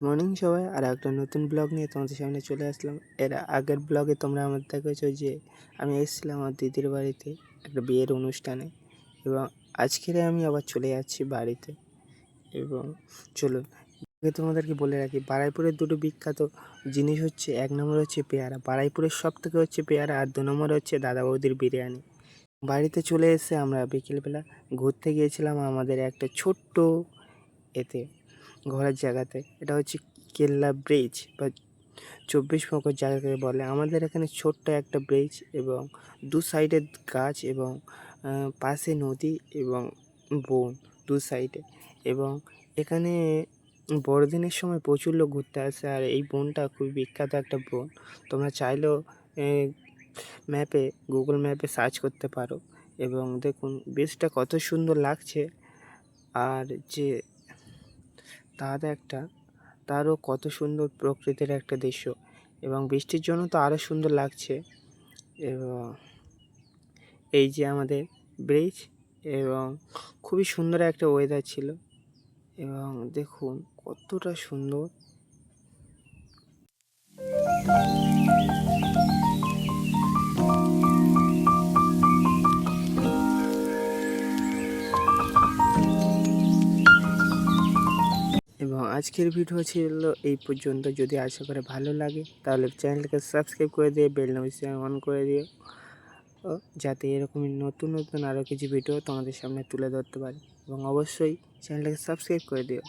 Morning সবাই, আর একটা নতুন ব্লগ নিয়ে তোমাদের সামনে চলে আসলাম। এর আগের ব্লগে তোমরা আমার দেখেছ যে, আমি এসেছিলাম আমার দিদির বাড়িতে একটা বিয়ের অনুষ্ঠানে এবং আজকেরে আমি আবার চলে যাচ্ছি বাড়িতে। এবং আগে তোমাদেরকে বলে রাখি, বারাইপুরের দুটো বিখ্যাত জিনিস হচ্ছে, এক নম্বর হচ্ছে পেয়ারা। বারাইপুরের সব থেকে হচ্ছে পেয়ারা, আর দু নম্বর হচ্ছে দাদা বৌদির বিরিয়ানি। বাড়িতে চলে এসে আমরা বিকেলবেলা ঘুরতে গিয়েছিলাম আমাদের একটা ছোট্ট এতে। ঘোরার জায়গাতে। এটা হচ্ছে কেল্লা ব্রিজ বা চব্বিশ পরগনার জায়গাকে বলে। আমাদের এখানে ছোট্ট একটা ব্রিজ এবং দু সাইডে গাছ এবং পাশে নদী এবং বন দু সাইডে এবং এখানে বড়দিনের সময় প্রচুর লোক ঘুরতে আসে আর এই বনটা খুবই বিখ্যাত একটা বন। তোমরা চাইলেও ম্যাপে গুগল ম্যাপে সার্চ করতে পারো। এবং দেখুন, ব্রিজটা কত সুন্দর লাগছে। আর যে তার একটা, তারও কত সুন্দর প্রকৃতির একটা দৃশ্য। এবং বৃষ্টির জন্য তো আরও সুন্দর লাগছে। এবং এই যে আমাদের ব্রিজ এবং খুবই সুন্দর একটা ওয়েদার ছিল। এবং দেখুন কতটা সুন্দর। আজকের ভিডিও ছিল এই পর্যন্ত। যদি আশা করে ভালো লাগে, তাহলে চ্যানেলকে সাবস্ক্রাইব করে দিয়ে বেল নোটিফিকেশন অন করে দিও। যাতে এরকমই নতুন নতুন আরও কিছু ভিডিও তোমাদের সামনে তুলে ধরতে পারি। এবং অবশ্যই চ্যানেলটাকে সাবস্ক্রাইব করে দিও।